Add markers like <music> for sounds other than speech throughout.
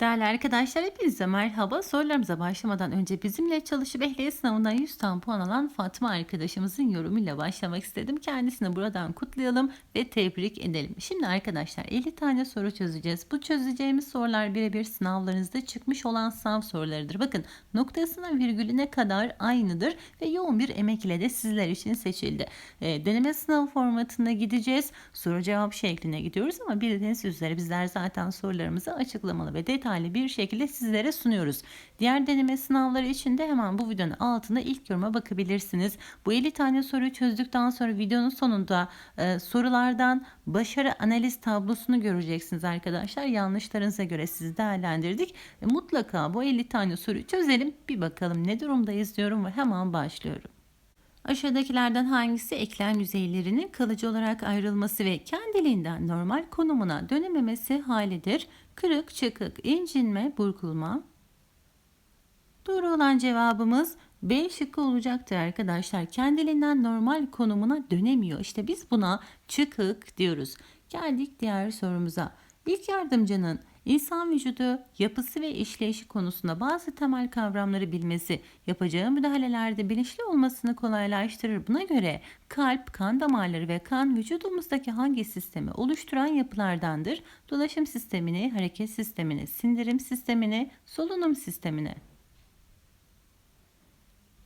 Değerli arkadaşlar hepinize merhaba. Sorularımıza başlamadan önce bizimle çalışıp ehliyet sınavından 100 tam puan alan Fatma arkadaşımızın yorumuyla başlamak istedim. Kendisini buradan kutlayalım ve tebrik edelim. Şimdi arkadaşlar 50 tane soru çözeceğiz. Bu çözeceğimiz sorular birebir sınavlarınızda çıkmış olan sınav sorularıdır. Bakın noktasına virgülüne kadar aynıdır ve yoğun bir emek ile de sizler için seçildi. E, deneme sınav formatına gideceğiz. Soru cevap şekline gidiyoruz ama bildiğiniz üzere bizler zaten sorularımızı açıklamalı ve detaylı bir şekilde sizlere sunuyoruz. Diğer deneme sınavları için de hemen bu videonun altında ilk yoruma bakabilirsiniz. Bu 50 tane soruyu çözdükten sonra videonun sonunda e, sorulardan başarı analiz tablosunu göreceksiniz arkadaşlar. Yanlışlarınıza göre sizi değerlendirdik. E, mutlaka bu 50 tane soruyu çözelim. Bir bakalım ne durumdayız diyorum ve hemen başlıyorum. Aşağıdakilerden hangisi eklem yüzeylerinin kalıcı olarak ayrılması ve kendiliğinden normal konumuna dönememesi halidir? Kırık, çıkık, incinme, burkulma. Doğru olan cevabımız B şıkkı olacaktır arkadaşlar. Kendiliğinden normal konumuna dönemiyor. İşte biz buna çıkık diyoruz. Geldik diğer sorumuza. İlk yardımcının İnsan vücudu yapısı ve işleyişi konusunda bazı temel kavramları bilmesi, yapacağı müdahalelerde bilinçli olmasını kolaylaştırır. Buna göre kalp, kan damarları ve kan vücudumuzdaki hangi sistemi oluşturan yapılardandır? Dolaşım sistemini, hareket sistemini, sindirim sistemini, solunum sistemini.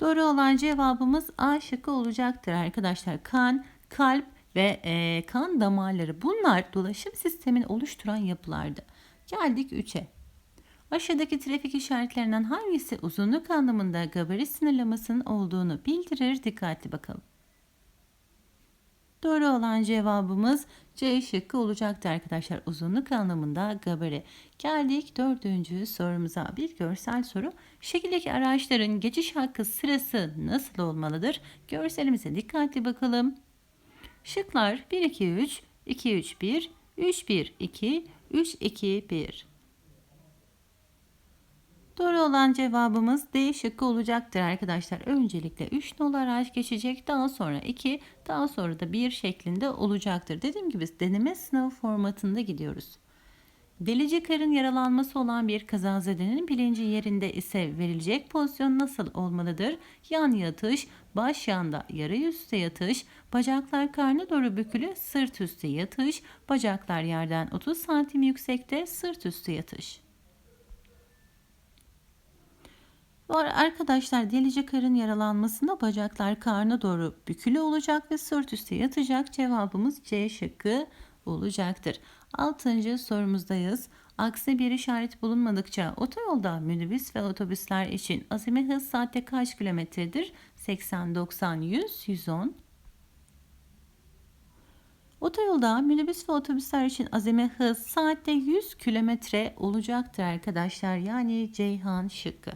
Doğru olan cevabımız A şıkkı olacaktır arkadaşlar. Kan, kalp ve e, kan damarları bunlar dolaşım sistemini oluşturan yapılardı. Geldik 3'e. Aşağıdaki trafik işaretlerinden hangisi uzunluk anlamında gabarit sınırlamasının olduğunu bildirir? Dikkatli bakalım. Doğru olan cevabımız C şıkkı olacaktı arkadaşlar. Uzunluk anlamında gabari. Geldik dördüncü sorumuza. Bir görsel soru. Şekildeki araçların geçiş hakkı sırası nasıl olmalıdır? Görselimize dikkatli bakalım. Şıklar 1 2 3 2 3 1 3 1 2 3 2 1 Doğru olan cevabımız D şıkkı olacaktır arkadaşlar. Öncelikle 3 nolu araç geçecek. Daha sonra 2, daha sonra da 1 şeklinde olacaktır. Dediğim gibi deneme sınav formatında gidiyoruz. Delici karın yaralanması olan bir kazazedenin bilinci yerinde ise verilecek pozisyon nasıl olmalıdır? Yan yatış, baş yanda yarı üstte yatış, bacaklar karnı doğru bükülü sırt üstü yatış, bacaklar yerden 30 santim yüksekte sırt üstü yatış. Arkadaşlar delici karın yaralanmasında bacaklar karnı doğru bükülü olacak ve sırt üstü yatacak. Cevabımız C şıkkı olacaktır. Altıncı sorumuzdayız. Aksi bir işaret bulunmadıkça otoyolda minibüs ve otobüsler için azami hız saatte kaç kilometredir? 80, 90, 100, 110. Otoyolda minibüs ve otobüsler için azami hız saatte 100 kilometre olacaktır arkadaşlar. Yani Ceyhan şıkkı.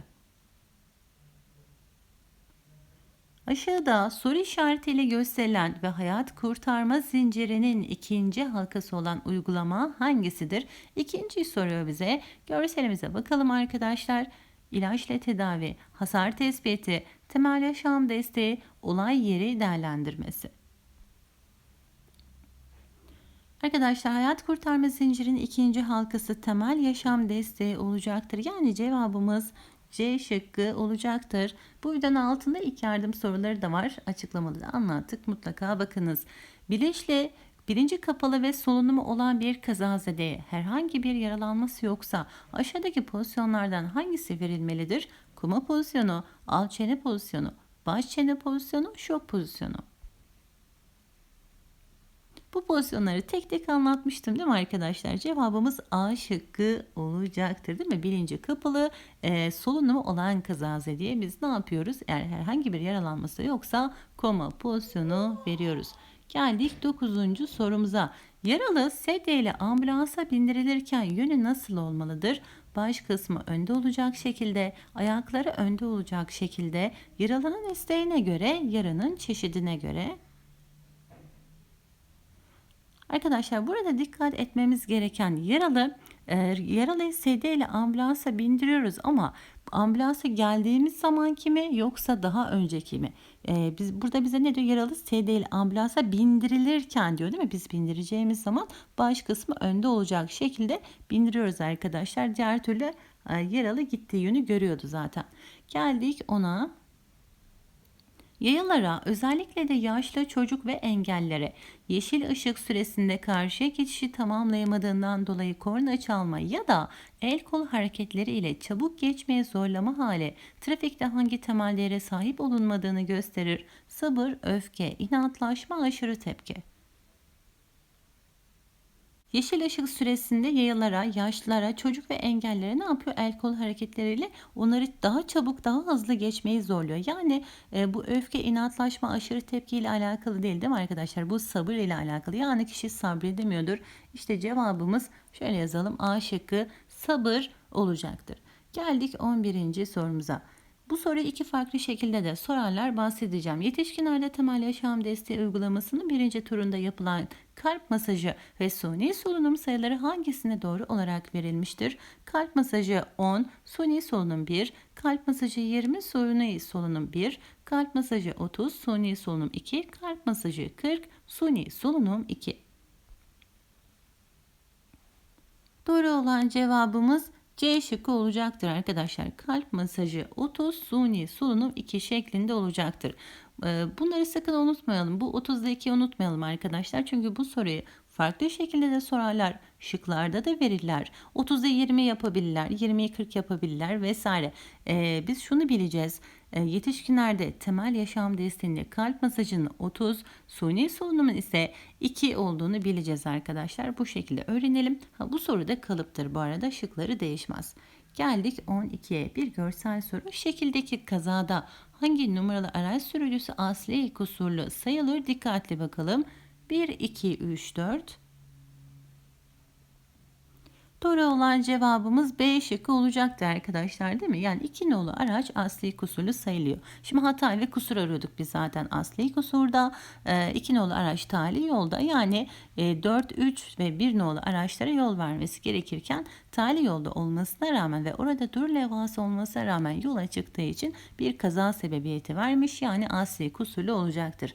Aşağıda soru işaretiyle gösterilen ve hayat kurtarma zincirinin ikinci halkası olan uygulama hangisidir? İkinci soruyor bize. Görselimize bakalım arkadaşlar. İlaçla tedavi, hasar tespiti, temel yaşam desteği, olay yeri değerlendirmesi. Arkadaşlar hayat kurtarma zincirinin ikinci halkası temel yaşam desteği olacaktır. Yani cevabımız C şıkkı olacaktır. Bu videonun altında ilk yardım soruları da var. Açıklamalı da anlattık. Mutlaka bakınız. Bilinçle birinci kapalı ve solunumu olan bir kazazedeye herhangi bir yaralanması yoksa aşağıdaki pozisyonlardan hangisi verilmelidir? Kuma pozisyonu, alt çene pozisyonu, baş çene pozisyonu, şok pozisyonu. Bu pozisyonları tek tek anlatmıştım değil mi arkadaşlar? Cevabımız A şıkkı olacaktır değil mi? Bilinci kapalı, e, solunumu olan kazazede diye biz ne yapıyoruz? Eğer herhangi bir yaralanması yoksa koma pozisyonu veriyoruz. Geldik 9. sorumuza. Yaralı sedye ambulansa bindirilirken yönü nasıl olmalıdır? Baş kısmı önde olacak şekilde, ayakları önde olacak şekilde, yaralının isteğine göre, yaranın çeşidine göre Arkadaşlar burada dikkat etmemiz gereken yaralı e, yaralıyı sedye ile ambulansa bindiriyoruz ama ambulansa geldiğimiz zamanki mi yoksa daha önceki mi? E, biz burada bize ne diyor? Yaralı sedye ile ambulansa bindirilirken diyor değil mi? Biz bindireceğimiz zaman baş kısmı önde olacak şekilde bindiriyoruz arkadaşlar. Diğer türlü e, yaralı gittiği yönü görüyordu zaten. Geldik ona. Yayalara özellikle de yaşlı çocuk ve engellere yeşil ışık süresinde karşıya geçişi tamamlayamadığından dolayı korna çalma ya da el kol hareketleri ile çabuk geçmeye zorlama hali trafikte hangi temel değere sahip olunmadığını gösterir. Sabır, öfke, inatlaşma, aşırı tepki. Yeşil ışık süresinde yayalara, yaşlılara, çocuk ve engellere ne yapıyor? El kol hareketleriyle onları daha çabuk, daha hızlı geçmeyi zorluyor. Yani e, bu öfke, inatlaşma, aşırı tepki ile alakalı değil değil mi arkadaşlar? Bu sabır ile alakalı. Yani kişi sabredemiyordur. İşte cevabımız şöyle yazalım. A şıkkı sabır olacaktır. Geldik 11. sorumuza. Bu soruyu iki farklı şekilde de sorarlar bahsedeceğim. Yetişkinlerde temel yaşam desteği uygulamasının birinci turunda yapılan kalp masajı ve suni solunum sayıları hangisine doğru olarak verilmiştir? Kalp masajı 10, suni solunum 1, kalp masajı 20, suni solunum 1, kalp masajı 30, suni solunum 2, kalp masajı 40, suni solunum 2. Doğru olan cevabımız C şıkkı olacaktır arkadaşlar. Kalp masajı 30, suni solunum 2 şeklinde olacaktır. Ee, bunları sakın unutmayalım. Bu 30'da 2 unutmayalım arkadaşlar. Çünkü bu soruyu farklı şekilde de sorarlar. Şıklarda da verirler. 30'da 20 yapabilirler, 20'yi 40 yapabilirler vesaire. Ee, biz şunu bileceğiz. Ee, yetişkinlerde temel yaşam desteğinde kalp masajının 30, suni solunumun ise 2 olduğunu bileceğiz arkadaşlar. Bu şekilde öğrenelim. Ha, bu soru da kalıptır bu arada şıkları değişmez. Geldik 12'ye bir görsel soru. Şekildeki kazada hangi numaralı araç sürücüsü asli kusurlu sayılır? Dikkatli bakalım. 1, 2, 3, 4. Doğru olan cevabımız B şıkkı olacaktı arkadaşlar değil mi? Yani iki nolu araç asli kusurlu sayılıyor. Şimdi hata ve kusur arıyorduk biz zaten asli kusurda. E, iki nolu araç tali yolda. Yani e, 4, 3 ve 1 nolu araçlara yol vermesi gerekirken tali yolda olmasına rağmen ve orada dur levhası olmasına rağmen yola çıktığı için bir kaza sebebiyeti vermiş. Yani asli kusurlu olacaktır.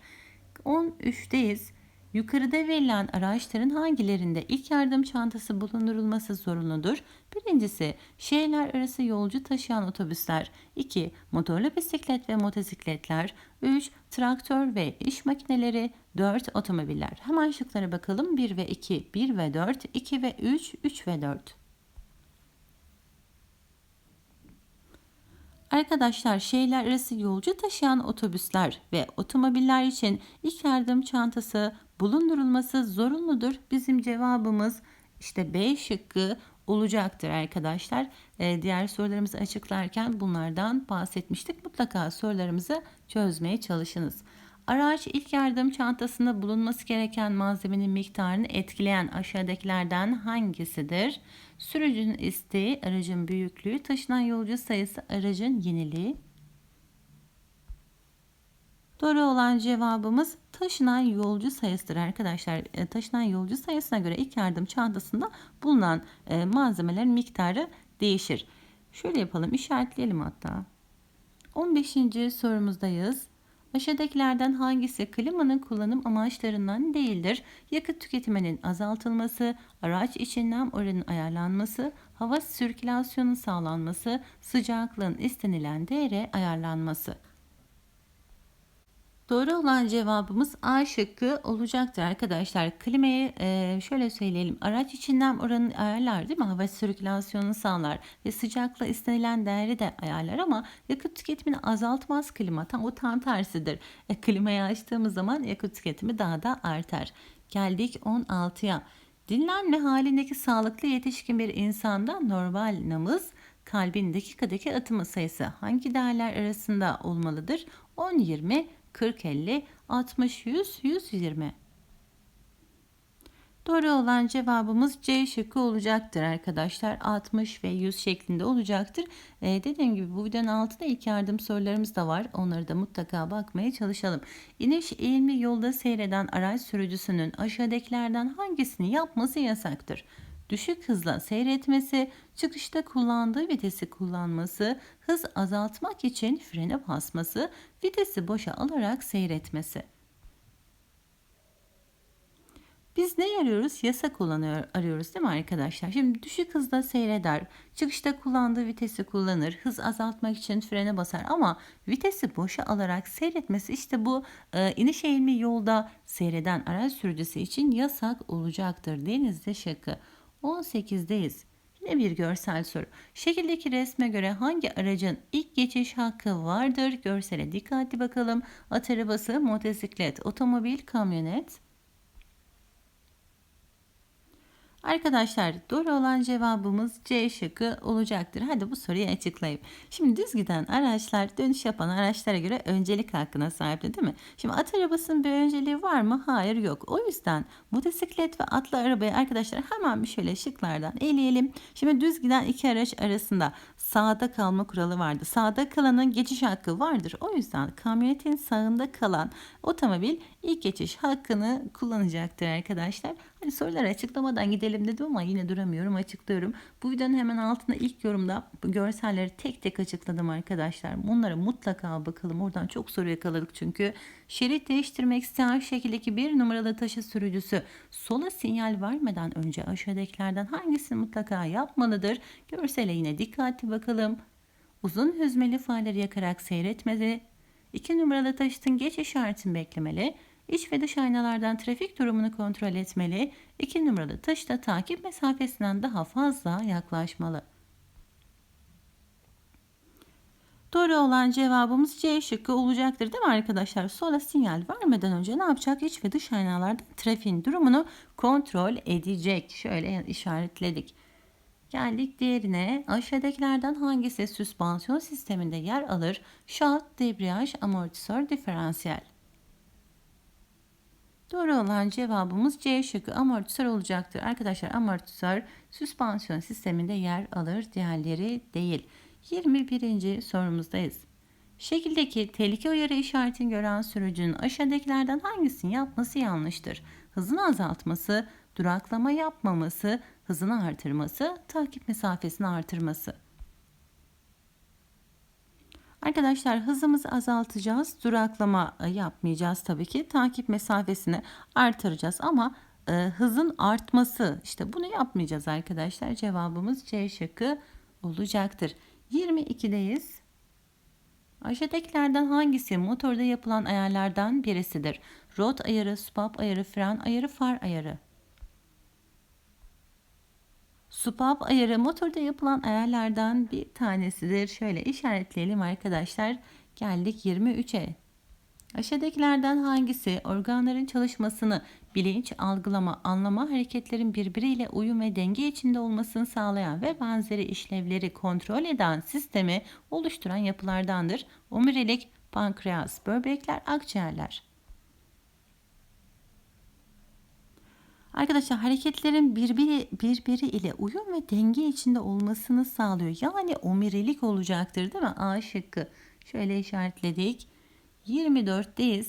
13'teyiz. Yukarıda verilen araçların hangilerinde ilk yardım çantası bulundurulması zorunludur? Birincisi şehirler arası yolcu taşıyan otobüsler. 2. Motorlu bisiklet ve motosikletler. 3. Traktör ve iş makineleri. 4. Otomobiller. Hemen şıklara bakalım. 1 ve 2, 1 ve 4, 2 ve 3, 3 ve 4. Arkadaşlar şehirler arası yolcu taşıyan otobüsler ve otomobiller için ilk yardım çantası bulundurulması zorunludur. Bizim cevabımız işte B şıkkı olacaktır arkadaşlar. Ee, diğer sorularımızı açıklarken bunlardan bahsetmiştik. Mutlaka sorularımızı çözmeye çalışınız. Araç ilk yardım çantasında bulunması gereken malzemenin miktarını etkileyen aşağıdakilerden hangisidir? Sürücünün isteği, aracın büyüklüğü, taşınan yolcu sayısı, aracın yeniliği. Doğru olan cevabımız taşınan yolcu sayısıdır arkadaşlar. E, taşınan yolcu sayısına göre ilk yardım çantasında bulunan e, malzemelerin miktarı değişir. Şöyle yapalım işaretleyelim hatta. 15. sorumuzdayız. Aşağıdakilerden hangisi klimanın kullanım amaçlarından değildir? Yakıt tüketiminin azaltılması, araç için nem oranının ayarlanması, hava sirkülasyonun sağlanması, sıcaklığın istenilen değere ayarlanması. Doğru olan cevabımız A şıkkı olacaktır arkadaşlar. Klimayı e, şöyle söyleyelim. Araç içinden oranın ayarlar değil mi? Hava sirkülasyonunu sağlar ve sıcaklığı istenilen değeri de ayarlar ama yakıt tüketimini azaltmaz klima. Tam o tam tersidir. E, klimayı açtığımız zaman yakıt tüketimi daha da artar. Geldik 16'ya. Dinlenme halindeki sağlıklı yetişkin bir insanda normal nabız kalbin dakikadaki atımı sayısı hangi değerler arasında olmalıdır? 10-20, 40 50 60 100 120. Doğru olan cevabımız C şıkkı olacaktır arkadaşlar. 60 ve 100 şeklinde olacaktır. Ee, dediğim gibi bu videonun altında ilk yardım sorularımız da var. Onları da mutlaka bakmaya çalışalım. İniş eğimli yolda seyreden araç sürücüsünün aşağıdakilerden hangisini yapması yasaktır? Düşük hızla seyretmesi, çıkışta kullandığı vitesi kullanması, hız azaltmak için frene basması, vitesi boşa alarak seyretmesi. Biz ne arıyoruz? Yasa kullanıyor, arıyoruz değil mi arkadaşlar? Şimdi düşük hızda seyreder. Çıkışta kullandığı vitesi kullanır. Hız azaltmak için frene basar ama vitesi boşa alarak seyretmesi işte bu e, iniş eğilimi yolda seyreden araç sürücüsü için yasak olacaktır. Denizde şakı. 18'deyiz. Yine bir görsel soru. Şekildeki resme göre hangi aracın ilk geçiş hakkı vardır? Görsele dikkatli bakalım. At arabası, motosiklet, otomobil, kamyonet. Arkadaşlar doğru olan cevabımız C şıkkı olacaktır. Hadi bu soruyu açıklayayım. Şimdi düz giden araçlar dönüş yapan araçlara göre öncelik hakkına sahipti değil mi? Şimdi at arabasının bir önceliği var mı? Hayır yok. O yüzden motosiklet ve atlı arabayı arkadaşlar hemen bir şöyle şıklardan eleyelim. Şimdi düz giden iki araç arasında sağda kalma kuralı vardı. Sağda kalanın geçiş hakkı vardır. O yüzden kamyonetin sağında kalan otomobil ilk geçiş hakkını kullanacaktır arkadaşlar. Hani soruları açıklamadan gidelim dedim ama yine duramıyorum açıklıyorum. Bu videonun hemen altında ilk yorumda bu görselleri tek tek açıkladım arkadaşlar. Bunlara mutlaka bakalım. Oradan çok soru yakaladık çünkü. Şerit değiştirmek isteyen şekildeki bir numaralı taşı sürücüsü sola sinyal vermeden önce aşağıdakilerden hangisini mutlaka yapmalıdır? Görsele yine dikkatli bakalım. Uzun hüzmeli farları yakarak seyretmedi. İki numaralı taşıtın geç işaretini beklemeli. İç ve dış aynalardan trafik durumunu kontrol etmeli. 2 numaralı taşıta takip mesafesinden daha fazla yaklaşmalı. Doğru olan cevabımız C şıkkı olacaktır değil mi arkadaşlar? Sola sinyal vermeden önce ne yapacak? İç ve dış aynalardan trafiğin durumunu kontrol edecek. Şöyle işaretledik. Geldik diğerine. Aşağıdakilerden hangisi süspansiyon sisteminde yer alır? Şaft, debriyaj, amortisör, diferansiyel. Doğru olan cevabımız C şıkkı amortisör olacaktır. Arkadaşlar amortisör süspansiyon sisteminde yer alır. Diğerleri değil. 21. sorumuzdayız. Şekildeki tehlike uyarı işaretini gören sürücünün aşağıdakilerden hangisini yapması yanlıştır? Hızını azaltması, duraklama yapmaması, hızını artırması, takip mesafesini artırması. Arkadaşlar hızımızı azaltacağız. Duraklama e, yapmayacağız tabii ki. Takip mesafesini artıracağız ama e, hızın artması işte bunu yapmayacağız arkadaşlar. Cevabımız C şıkkı olacaktır. 22'deyiz. Aşağıdakilerden hangisi motorda yapılan ayarlardan birisidir? Rot ayarı, stop ayarı, fren ayarı, far ayarı. Supap ayarı motorda yapılan ayarlardan bir tanesidir. Şöyle işaretleyelim arkadaşlar. Geldik 23'e. Aşağıdakilerden hangisi organların çalışmasını, bilinç, algılama, anlama hareketlerin birbiriyle uyum ve denge içinde olmasını sağlayan ve benzeri işlevleri kontrol eden sistemi oluşturan yapılardandır? Omurilik, pankreas, böbrekler, akciğerler. Arkadaşlar hareketlerin birbiri, birbiri ile uyum ve denge içinde olmasını sağlıyor. Yani omurilik olacaktır değil mi? A şıkkı. Şöyle işaretledik. 24'teyiz.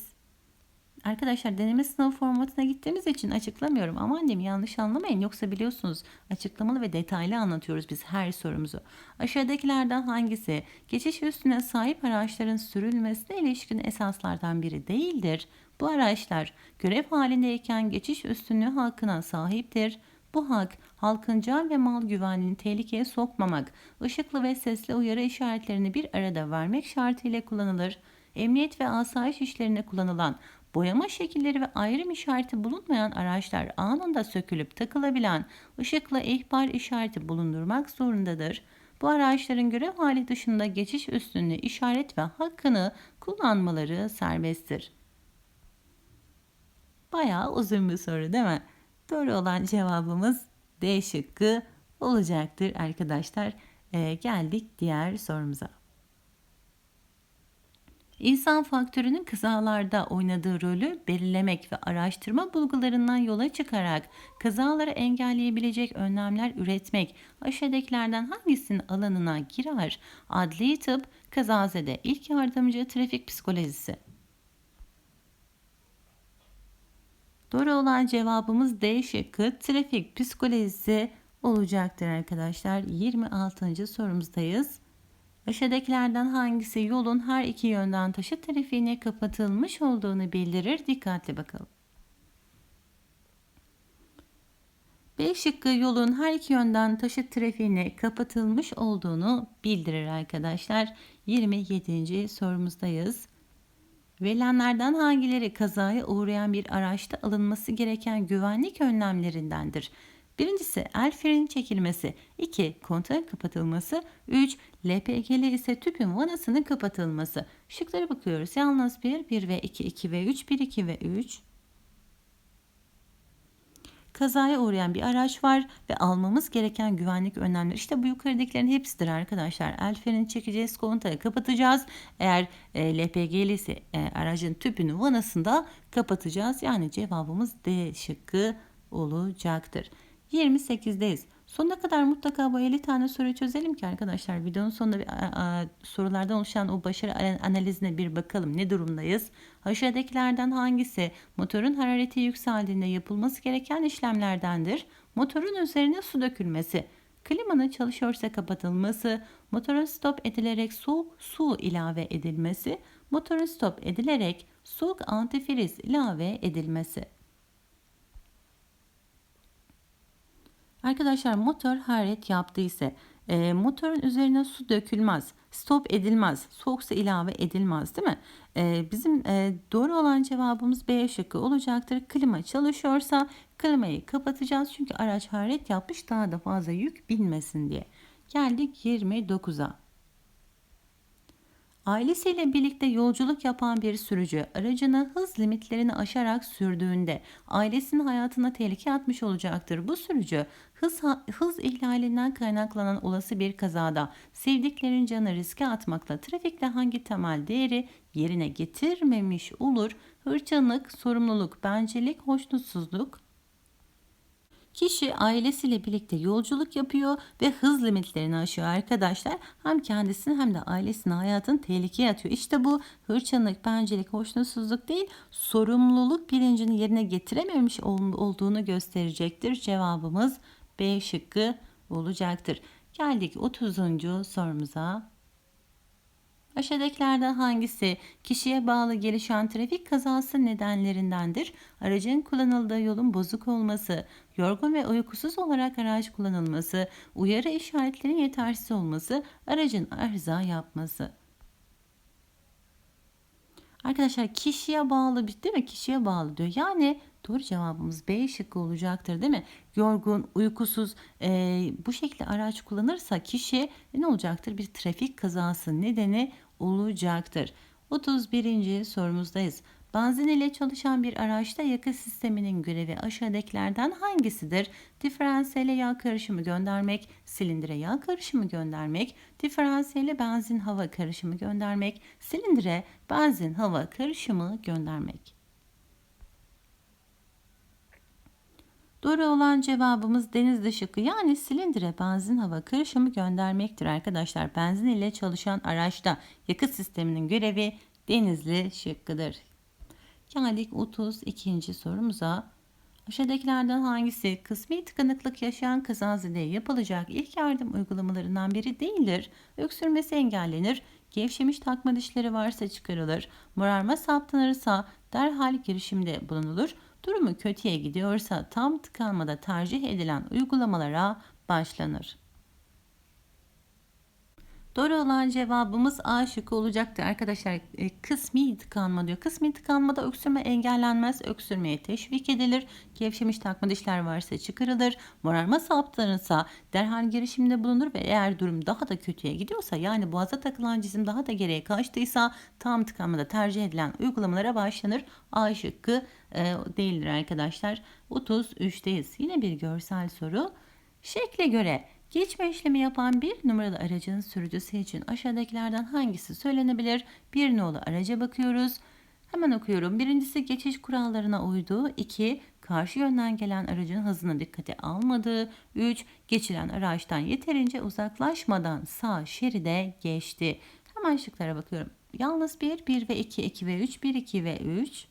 Arkadaşlar deneme sınavı formatına gittiğimiz için açıklamıyorum. Ama annem yanlış anlamayın. Yoksa biliyorsunuz açıklamalı ve detaylı anlatıyoruz biz her sorumuzu. Aşağıdakilerden hangisi geçiş üstüne sahip araçların sürülmesine ilişkin esaslardan biri değildir? Bu araçlar görev halindeyken geçiş üstünlüğü hakkına sahiptir. Bu hak halkın can ve mal güvenliğini tehlikeye sokmamak, ışıklı ve sesli uyarı işaretlerini bir arada vermek şartıyla kullanılır. Emniyet ve asayiş işlerine kullanılan boyama şekilleri ve ayrım işareti bulunmayan araçlar anında sökülüp takılabilen ışıkla ihbar işareti bulundurmak zorundadır. Bu araçların görev hali dışında geçiş üstünlüğü işaret ve hakkını kullanmaları serbesttir. Bayağı uzun bir soru değil mi? Doğru olan cevabımız D şıkkı olacaktır arkadaşlar. Ee, geldik diğer sorumuza. İnsan faktörünün kazalarda oynadığı rolü belirlemek ve araştırma bulgularından yola çıkarak kazaları engelleyebilecek önlemler üretmek aşağıdakilerden hangisinin alanına girer? Adli tıp, kazazede ilk yardımcı trafik psikolojisi. Doğru olan cevabımız D şıkkı trafik psikolojisi olacaktır arkadaşlar. 26. sorumuzdayız. Aşağıdakilerden hangisi yolun her iki yönden taşıt trafiğine kapatılmış olduğunu bildirir? Dikkatli bakalım. B şıkkı yolun her iki yönden taşıt trafiğine kapatılmış olduğunu bildirir arkadaşlar. 27. sorumuzdayız. Verilenlerden hangileri kazaya uğrayan bir araçta alınması gereken güvenlik önlemlerindendir? Birincisi el freni çekilmesi, 2. kontağın kapatılması, 3. LPG'li ise tüpün vanasının kapatılması. Şıklara bakıyoruz. Yalnız 1, 1 ve 2, 2 ve 3, 1, 2 ve 3 kazaya uğrayan bir araç var ve almamız gereken güvenlik önlemleri. İşte bu yukarıdakilerin hepsidir arkadaşlar. El freni çekeceğiz, kontağı kapatacağız. Eğer e, LPG'li ise e, aracın tüpünü vanasında kapatacağız. Yani cevabımız D şıkkı olacaktır. 28'deyiz. Sonuna kadar mutlaka bu 50 tane soruyu çözelim ki arkadaşlar videonun sonunda bir, a, a, sorulardan oluşan o başarı analizine bir bakalım. Ne durumdayız? Aşağıdakilerden hangisi motorun harareti yükseldiğinde yapılması gereken işlemlerdendir? Motorun üzerine su dökülmesi, klimanın çalışıyorsa kapatılması, motorun stop edilerek soğuk su ilave edilmesi, motorun stop edilerek soğuk antifriz ilave edilmesi. Arkadaşlar motor hararet yaptıysa e, motorun üzerine su dökülmez, stop edilmez, soğuk su ilave edilmez değil mi? E, bizim e, doğru olan cevabımız B şıkkı olacaktır. Klima çalışıyorsa klimayı kapatacağız çünkü araç hararet yapmış daha da fazla yük binmesin diye. Geldik 29'a. Ailesiyle birlikte yolculuk yapan bir sürücü aracını hız limitlerini aşarak sürdüğünde ailesinin hayatına tehlike atmış olacaktır. Bu sürücü hız, hız ihlalinden kaynaklanan olası bir kazada sevdiklerin canı riske atmakla trafikte hangi temel değeri yerine getirmemiş olur? Hırçınlık, sorumluluk, bencillik, hoşnutsuzluk, Kişi ailesiyle birlikte yolculuk yapıyor ve hız limitlerini aşıyor arkadaşlar. Hem kendisini hem de ailesinin hayatını tehlikeye atıyor. İşte bu hırçınlık, bencillik, hoşnutsuzluk değil, sorumluluk bilincini yerine getirememiş olduğunu gösterecektir. Cevabımız B şıkkı olacaktır. Geldik 30. sorumuza. Aşağıdakilerden hangisi kişiye bağlı gelişen trafik kazası nedenlerindendir? Aracın kullanıldığı yolun bozuk olması, yorgun ve uykusuz olarak araç kullanılması, uyarı işaretlerinin yetersiz olması, aracın arıza yapması. Arkadaşlar kişiye bağlı değil mi? Kişiye bağlı diyor. Yani doğru cevabımız B şıkkı olacaktır değil mi? Yorgun, uykusuz e, bu şekilde araç kullanırsa kişi ne olacaktır? Bir trafik kazası nedeni olacaktır. 31. sorumuzdayız. Benzin ile çalışan bir araçta yakıt sisteminin görevi aşağıdakilerden hangisidir? Diferansiyele yağ karışımı göndermek, silindire yağ karışımı göndermek, diferansiyele benzin hava karışımı göndermek, silindire benzin hava karışımı göndermek. Doğru olan cevabımız denizli şıkkı yani silindire benzin hava karışımı göndermektir arkadaşlar. Benzin ile çalışan araçta yakıt sisteminin görevi denizli şıkkıdır. Geldik 32. sorumuza. Aşağıdakilerden hangisi kısmi tıkanıklık yaşayan kazazede yapılacak ilk yardım uygulamalarından biri değildir? Öksürmesi engellenir, gevşemiş takma dişleri varsa çıkarılır, morarma saptanırsa derhal girişimde bulunulur, durumu kötüye gidiyorsa tam tıkanmada tercih edilen uygulamalara başlanır. Doğru olan cevabımız A şıkkı olacaktır arkadaşlar. E, kısmi tıkanma diyor. Kısmi tıkanmada öksürme engellenmez. Öksürmeye teşvik edilir. Gevşemiş takma dişler varsa çıkarılır. Morarma saptanırsa derhal girişimde bulunur ve eğer durum daha da kötüye gidiyorsa yani boğaza takılan cisim daha da geriye kaçtıysa tam tıkanmada tercih edilen uygulamalara başlanır. A şıkkı e, değildir arkadaşlar. 33'teyiz. Yine bir görsel soru. Şekle göre Geçme işlemi yapan bir numaralı aracın sürücüsü için aşağıdakilerden hangisi söylenebilir? Bir nolu araca bakıyoruz. Hemen okuyorum. Birincisi geçiş kurallarına uydu. 2. Karşı yönden gelen aracın hızını dikkate almadığı. 3. Geçilen araçtan yeterince uzaklaşmadan sağ şeride geçti. Hemen şıklara bakıyorum. Yalnız 1, 1 ve 2, 2 ve 3, 1, 2 ve 3.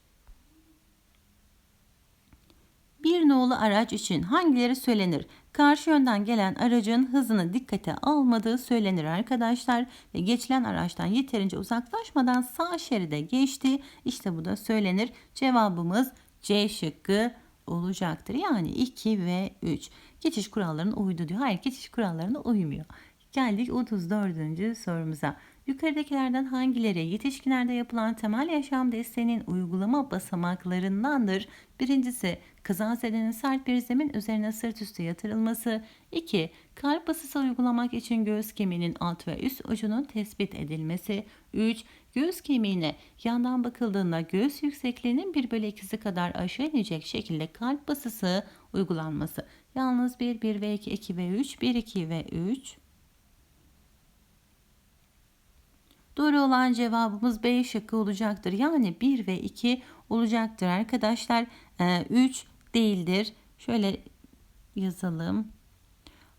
Bir nolu araç için hangileri söylenir? Karşı yönden gelen aracın hızını dikkate almadığı söylenir arkadaşlar. Ve geçilen araçtan yeterince uzaklaşmadan sağ şeride geçti. İşte bu da söylenir. Cevabımız C şıkkı olacaktır. Yani 2 ve 3. Geçiş kurallarına uydu diyor. Hayır geçiş kurallarına uymuyor. Geldik 34. sorumuza. Yukarıdakilerden hangileri yetişkinlerde yapılan temel yaşam desteğinin uygulama basamaklarındandır? Birincisi kazazedenin sert bir zemin üzerine sırt üstü yatırılması. 2. Kalp basısı uygulamak için göğüs kemiğinin alt ve üst ucunun tespit edilmesi. 3. Göğüs kemiğine yandan bakıldığında göğüs yüksekliğinin 1 bölü 2'si kadar aşağı inecek şekilde kalp basısı uygulanması. Yalnız 1, 1 ve 2, 2 ve 3, 1, 2 ve 3. Doğru olan cevabımız B şıkkı olacaktır. Yani 1 ve 2 olacaktır arkadaşlar. 3 değildir. Şöyle yazalım.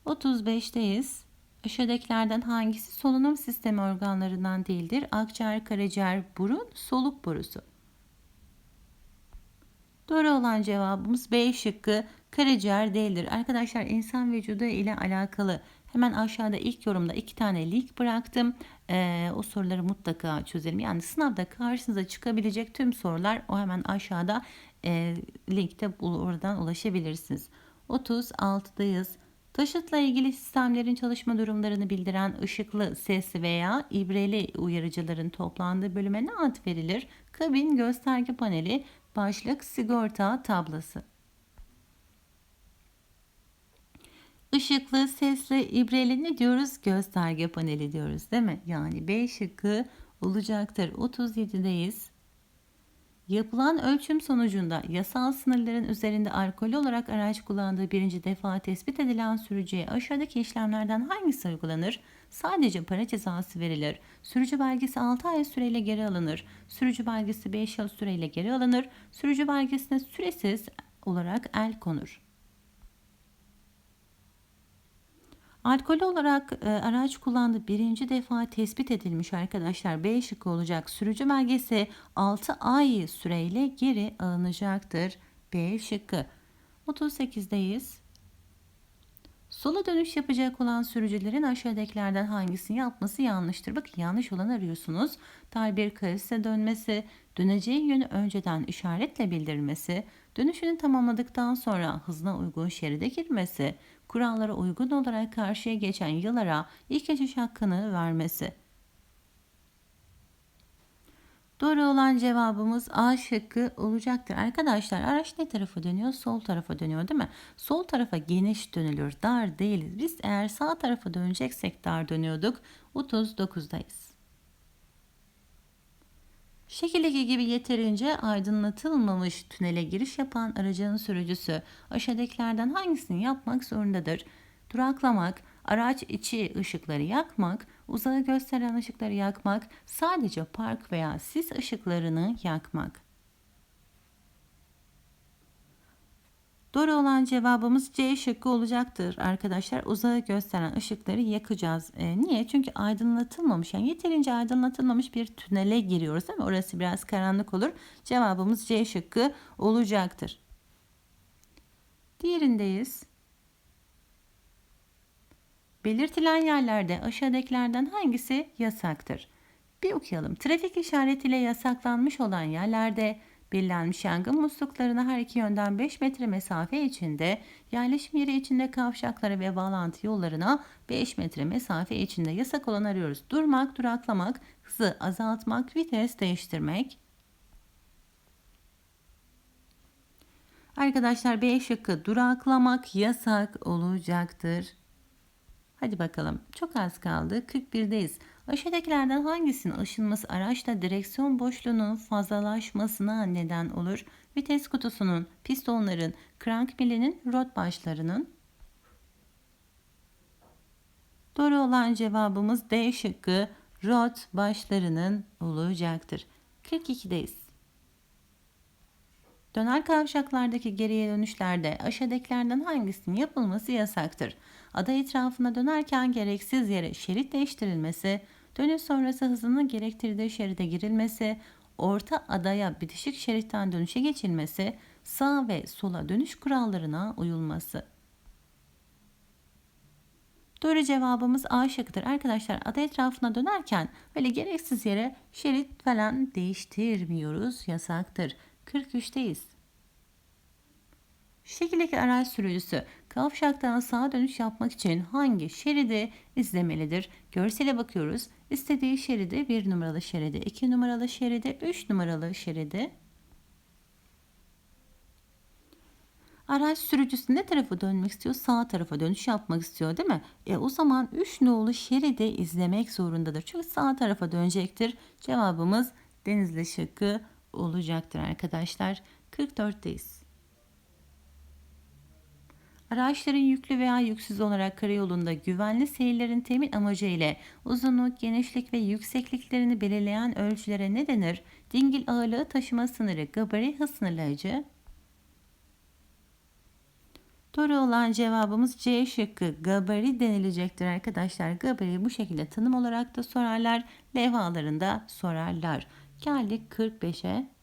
35'teyiz. Aşağıdakilerden hangisi solunum sistemi organlarından değildir? Akciğer, karaciğer, burun, soluk borusu. Doğru olan cevabımız B şıkkı karaciğer değildir. Arkadaşlar insan vücudu ile alakalı hemen aşağıda ilk yorumda iki tane link bıraktım. Ee, o soruları mutlaka çözelim. Yani sınavda karşınıza çıkabilecek tüm sorular o hemen aşağıda e, linkte oradan ulaşabilirsiniz. 36'dayız. Taşıtla ilgili sistemlerin çalışma durumlarını bildiren ışıklı, sesli veya ibreli uyarıcıların toplandığı bölüme ne ad verilir? Kabin, gösterge paneli, başlık, sigorta tablosu. Işıklı, sesli, ibreli ne diyoruz? Gösterge paneli diyoruz değil mi? Yani B şıkkı olacaktır. 37'deyiz. Yapılan ölçüm sonucunda yasal sınırların üzerinde alkol olarak araç kullandığı birinci defa tespit edilen sürücüye aşağıdaki işlemlerden hangisi uygulanır? Sadece para cezası verilir. Sürücü belgesi 6 ay süreyle geri alınır. Sürücü belgesi 5 yıl süreyle geri alınır. Sürücü belgesine süresiz olarak el konur. Alkol olarak e, araç kullandığı birinci defa tespit edilmiş arkadaşlar. B şıkkı olacak. Sürücü belgesi 6 ay süreyle geri alınacaktır. B şıkkı. 38'deyiz. Sola dönüş yapacak olan sürücülerin aşağıdakilerden hangisini yapması yanlıştır? Bakın yanlış olan arıyorsunuz. Tabir karese dönmesi, döneceği yönü önceden işaretle bildirmesi, dönüşünü tamamladıktan sonra hızına uygun şeride girmesi, kurallara uygun olarak karşıya geçen yıllara ilk geçiş hakkını vermesi. Doğru olan cevabımız A şıkkı olacaktır. Arkadaşlar araç ne tarafa dönüyor? Sol tarafa dönüyor değil mi? Sol tarafa geniş dönülür. Dar değiliz. Biz eğer sağ tarafa döneceksek dar dönüyorduk. 39'dayız. Şekildeki gibi yeterince aydınlatılmamış tünele giriş yapan aracın sürücüsü aşağıdakilerden hangisini yapmak zorundadır? Duraklamak, araç içi ışıkları yakmak, uzağı gösteren ışıkları yakmak, sadece park veya sis ışıklarını yakmak. Doğru olan cevabımız C şıkkı olacaktır arkadaşlar. Uzağı gösteren ışıkları yakacağız. E, niye? Çünkü aydınlatılmamış yani yeterince aydınlatılmamış bir tünele giriyoruz mi? Orası biraz karanlık olur. Cevabımız C şıkkı olacaktır. Diğerindeyiz. Belirtilen yerlerde aşağıdakilerden hangisi yasaktır? Bir okuyalım. Trafik işaretiyle yasaklanmış olan yerlerde belirlenmiş yangın musluklarına her iki yönden 5 metre mesafe içinde, yerleşim yeri içinde kavşaklara ve bağlantı yollarına 5 metre mesafe içinde yasak olan arıyoruz. Durmak, duraklamak, hızı azaltmak, vites değiştirmek. Arkadaşlar B şıkkı duraklamak yasak olacaktır. Hadi bakalım. Çok az kaldı. 41'deyiz. Aşağıdakilerden hangisinin aşınması araçta direksiyon boşluğunun fazlalaşmasına neden olur? Vites kutusunun, pistonların, krank milinin, rot başlarının. Doğru olan cevabımız D şıkkı rot başlarının olacaktır. 42'deyiz. Döner kavşaklardaki geriye dönüşlerde aşağıdakilerden hangisinin yapılması yasaktır? Ada etrafında dönerken gereksiz yere şerit değiştirilmesi, dönüş sonrası hızının gerektirdiği şeride girilmesi, orta adaya bitişik şeritten dönüşe geçilmesi, Sağ ve sola dönüş kurallarına uyulması. Doğru cevabımız A şıkkıdır. Arkadaşlar ada etrafına dönerken böyle gereksiz yere şerit falan değiştirmiyoruz. Yasaktır. 43'teyiz. Şekildeki araç sürücüsü kavşaktan sağa dönüş yapmak için hangi şeridi izlemelidir? Görsele bakıyoruz. İstediği şeridi 1 numaralı şeridi, 2 numaralı şeridi, 3 numaralı şeridi. Araç sürücüsü ne tarafa dönmek istiyor? Sağ tarafa dönüş yapmak istiyor değil mi? E o zaman 3 nolu şeridi izlemek zorundadır. Çünkü sağ tarafa dönecektir. Cevabımız Denizli şıkkı olacaktır arkadaşlar. 44'teyiz. Araçların yüklü veya yüksüz olarak karayolunda güvenli seyirlerin temin amacı ile uzunluk, genişlik ve yüksekliklerini belirleyen ölçülere ne denir? Dingil ağırlığı taşıma sınırı, gabari hız sınırlayıcı. Doğru olan cevabımız C şıkkı gabari denilecektir arkadaşlar. Gabari bu şekilde tanım olarak da sorarlar. Levhalarında sorarlar. Geldik 45'e.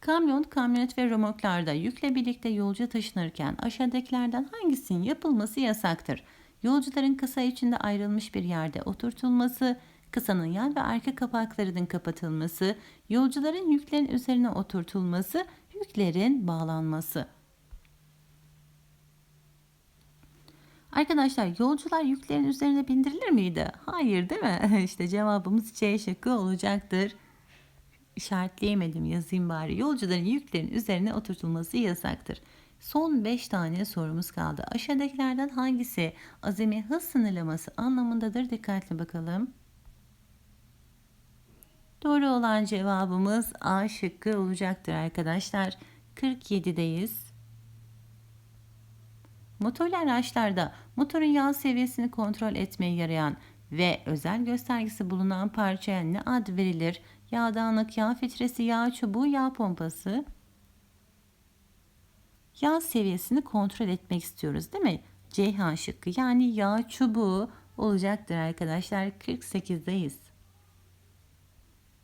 Kamyon, kamyonet ve romoklarda yükle birlikte yolcu taşınırken aşağıdakilerden hangisinin yapılması yasaktır? Yolcuların kısa içinde ayrılmış bir yerde oturtulması, kısanın yan ve arka kapaklarının kapatılması, yolcuların yüklerin üzerine oturtulması, yüklerin bağlanması. Arkadaşlar yolcular yüklerin üzerine bindirilir miydi? Hayır değil mi? <laughs> İşte cevabımız C şıkkı olacaktır. İşaretleyemedim yazayım bari. Yolcuların yüklerin üzerine oturtulması yasaktır. Son 5 tane sorumuz kaldı. Aşağıdakilerden hangisi azami hız sınırlaması anlamındadır? Dikkatli bakalım. Doğru olan cevabımız A şıkkı olacaktır arkadaşlar. 47'deyiz. Motorlu araçlarda motorun yağ seviyesini kontrol etmeye yarayan ve özel göstergesi bulunan parçaya ne ad verilir? Yağ dağınık, yağ filtresi, yağ çubuğu, yağ pompası. Yağ seviyesini kontrol etmek istiyoruz değil mi? Ceyhan şıkkı yani yağ çubuğu olacaktır arkadaşlar. 48'deyiz.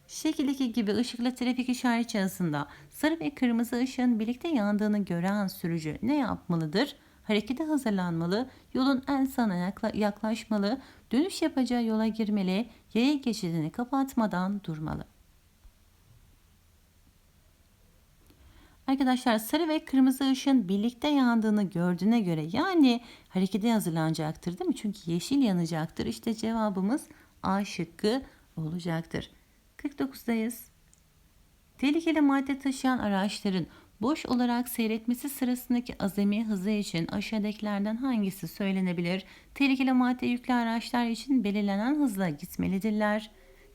Şekildeki gibi ışıkla trafik işaret cihazında sarı ve kırmızı ışığın birlikte yandığını gören sürücü ne yapmalıdır? harekete hazırlanmalı, yolun en sona yaklaşmalı, dönüş yapacağı yola girmeli, yaya geçidini kapatmadan durmalı. Arkadaşlar sarı ve kırmızı ışığın birlikte yandığını gördüğüne göre yani harekete hazırlanacaktır değil mi? Çünkü yeşil yanacaktır. İşte cevabımız A şıkkı olacaktır. 49'dayız. Tehlikeli madde taşıyan araçların Boş olarak seyretmesi sırasındaki azami hızı için aşağıdakilerden hangisi söylenebilir? Tehlikeli madde yüklü araçlar için belirlenen hızla gitmelidirler.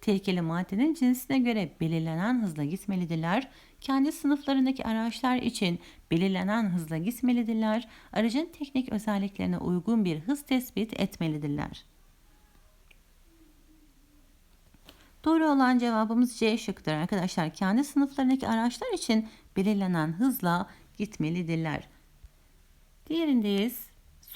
Tehlikeli maddenin cinsine göre belirlenen hızla gitmelidirler. Kendi sınıflarındaki araçlar için belirlenen hızla gitmelidirler. Aracın teknik özelliklerine uygun bir hız tespit etmelidirler. Doğru olan cevabımız C şıkkıdır arkadaşlar. Kendi sınıflarındaki araçlar için belirlenen hızla gitmelidirler. Diğerindeyiz.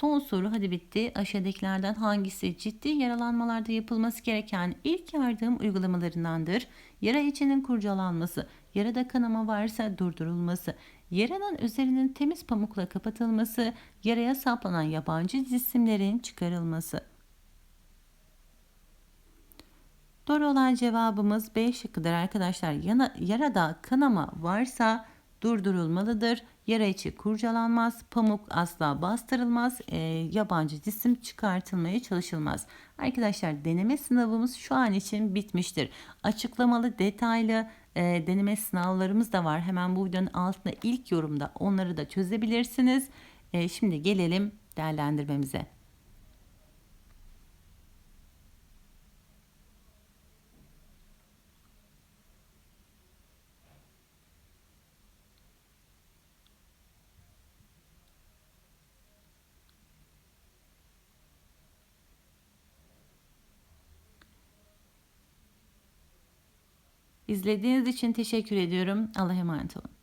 Son soru hadi bitti. Aşağıdakilerden hangisi ciddi yaralanmalarda yapılması gereken ilk yardım uygulamalarındandır? Yara içinin kurcalanması, yarada kanama varsa durdurulması, yaranın üzerinin temiz pamukla kapatılması, yaraya saplanan yabancı cisimlerin çıkarılması. Doğru olan cevabımız B şıkkıdır arkadaşlar. Yana, yarada kanama varsa durdurulmalıdır. Yara içi kurcalanmaz, pamuk asla bastırılmaz, e, yabancı cisim çıkartılmaya çalışılmaz. Arkadaşlar deneme sınavımız şu an için bitmiştir. Açıklamalı, detaylı e, deneme sınavlarımız da var. Hemen bu videonun altında ilk yorumda onları da çözebilirsiniz. E, şimdi gelelim değerlendirmemize. İzlediğiniz için teşekkür ediyorum. Allah'a emanet olun.